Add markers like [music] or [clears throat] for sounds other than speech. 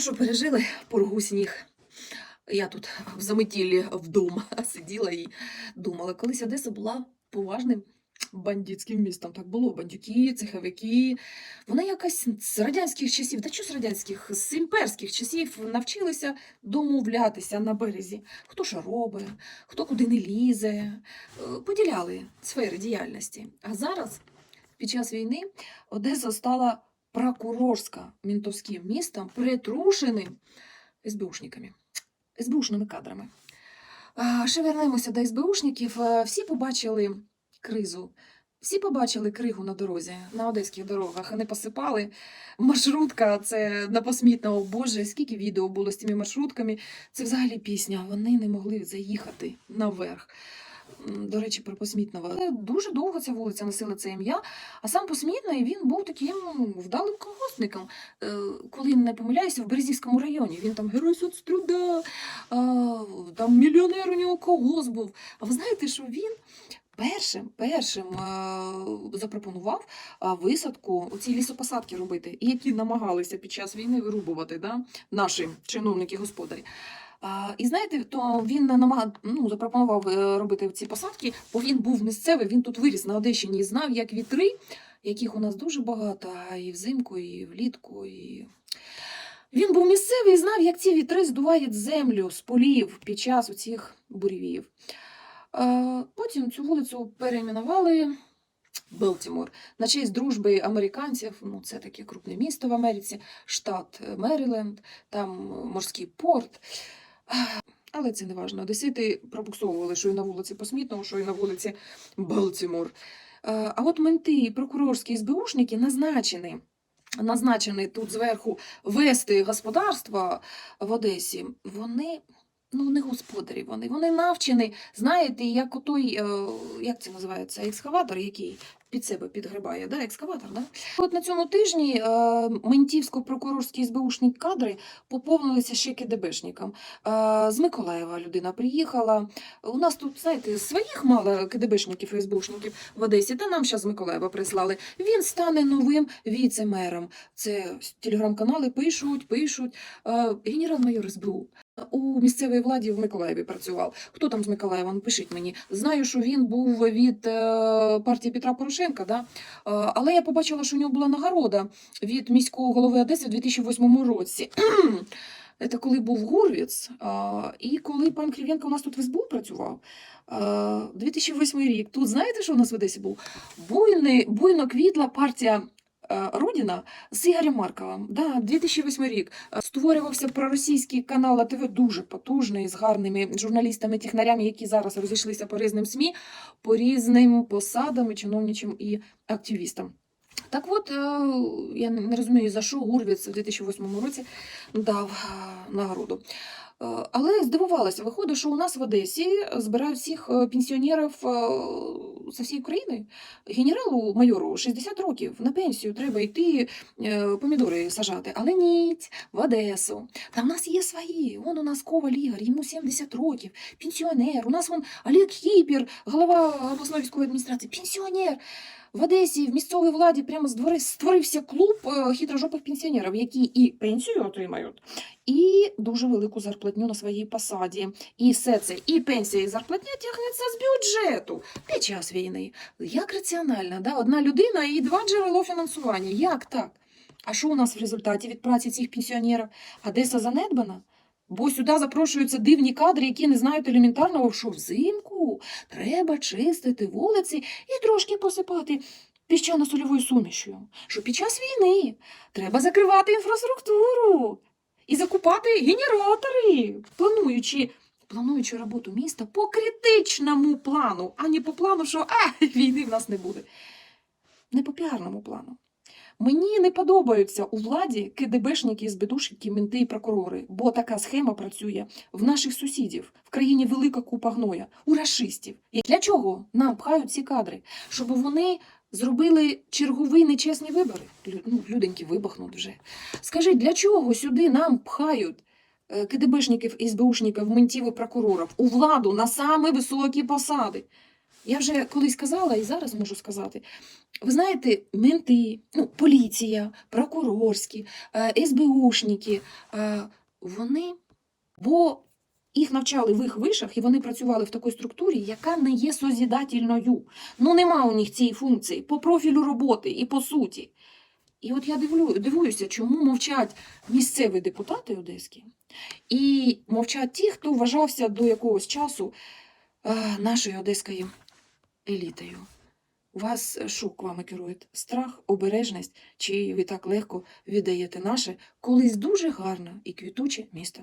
Що, пережили поргу сніг. Я тут в заметіллі вдома [laughs] сиділа і думала, колись Одеса була поважним бандитським містом. Так було. Бандюки, цеховики. Вони якось з радянських часів, та що з радянських, з імперських часів навчилися домовлятися на березі. Хто що робить, хто куди не лізе. Е, Поділяли сфери діяльності. А зараз, під час війни, Одеса стала прокурорська мінтовським містом, притрушеним СБУшниками, СБУшними кадрами. Ще вернемося до СБУшників. Всі побачили кризу. Всі побачили кригу на дорозі, на одеських дорогах, не посипали. Маршрутка це на посмітного, боже, скільки відео було з цими маршрутками. Це взагалі пісня. Вони не могли заїхати наверх. До речі, про посмітного. Е, Дуже довго ця вулиця носила це ім'я, а сам посмітний він був таким вдалим колгоспником. Е, Коли не помиляюся, в Березівському районі. Він там герой соцтруда, там мільйонер у нього колгосп був. А ви знаєте, що він першим, першим е, запропонував висадку ці лісопосадки робити, які намагалися під час війни вирубувати да, наші чиновники господарі. І знаєте, то він намагав, ну, запропонував е, робити ці посадки, бо він був місцевий, він тут виріс на Одещині і знав, як вітри, яких у нас дуже багато, і взимку, і влітку. І... Він був місцевий і знав, як ці вітри здувають землю з полів під час оцих буревіїв. Е, Потім цю вулицю перейменували Белтімор на честь дружби американців. Ну, це таке крупне місто в Америці, штат Меріленд, там морський порт. Але це не важливо. Одесити пробуксовували, що і на вулиці Посмітного, що і на вулиці Белтімор. Е, А от менти прокурорські СБУшники назначені. Назначені тут зверху вести господарство в Одесі, вони ну не господарі, вони, вони навчені, знаєте, як отой, е, як це називається, екскаватор, який під себе підгрібає, да? екскаватор, да? От на цьому тижні е, ментівсько-прокурорські СБУшні кадри поповнилися ще КДБшникам. Е, з Миколаєва людина приїхала. У нас тут, знаєте, своїх мало КДБшників і СБУшників в Одесі, та нам зараз з Миколаєва прислали. Він стане новим віце-мером. Це телеграм-канали пишуть, пишуть. Е, генерал-майор СБУ. У місцевій владі в Миколаєві працював. Хто там з Миколаєва? Ну, Пишіть мені. Знаю, що він був від е, партії Петра Порошенка, да? Е, але я побачила, що у нього була нагорода від міського голови Одеси в 2008 році. [clears throat] Це коли був Гурвіц, а, і коли пан Кривенко у нас тут в СБУ працював. 2008 рік. Тут знаєте, що у нас в Одесі був? Буйно квітла партія е, Родіна з Ігорем Марковим. Да, 2008 рік. Е, Створювався проросійський канал АТВ, дуже потужний, з гарними журналістами-технарями, які зараз розійшлися по різним СМІ, по різним посадам, і чиновничим і активістам. Так от, е, я не розумію, за що Гурвіц в 2008 році дав нагороду. Е, Але здивувалася, виходить, що у нас в Одесі збирають всіх е, пенсіонерів е, з всієї України. Генералу майору 60 років на пенсію треба йти помідори сажати. Але ні, в Одесу. Та в нас є свої. Вон у нас Коваль Ігор, йому 70 років, пенсіонер. У нас вон Олег Хіпір, голова обласної військової адміністрації, пенсіонер. В Одесі в місцевій владі прямо здвори- створився клуб е, хитрожопих пенсіонерів, які і пенсію отримають, і дуже велику зарплатню на своїй посаді. І все це, і пенсія, і зарплатня тягнеться з бюджету під час війни. Як раціонально, да? одна людина і два джерело фінансування. Як так? А що у нас в результаті від праці цих пенсіонерів? Одеса занедбана? Бо сюди запрошуються дивні кадри, які не знають елементарного, що взимку треба чистити вулиці і трошки посипати піщано-сольовою сумішю. Що під час війни треба закривати інфраструктуру і закупати генератори, плануючи, плануючи роботу міста по критичному плану, а не по плану, що а, війни в нас не буде. Не по піарному плану. Мені не подобаються у владі КДБшники, СБДшники, менти і прокурори, бо така схема працює в наших сусідів, в країні велика купа гноя, у рашистів. І для чого нам пхають ці кадри? Щоб вони зробили чергові нечесні вибори. Ну, люденьки вибахнуть вже. Скажіть, для чого сюди нам пхають е, КДБшників, СБУшників, ментів і прокурорів у владу на самі високі посади? Я вже колись казала і зараз можу сказати. ви знаєте, менти, ну, поліція, прокурорські, е, СБУшники, е, вони, бо їх навчали в їх вишах, і вони працювали в такій структурі, яка не є созідательною. Ну, нема у них цієї функції по профілю роботи і по суті. І от я дивлю, дивуюся, чому мовчать місцеві депутати одеські, і мовчать ті, хто вважався до якогось часу е, нашою одеською елітою. Вас шук вами керує? Страх, обережність, чи ви так легко віддаєте наше колись дуже гарне і квітуче місто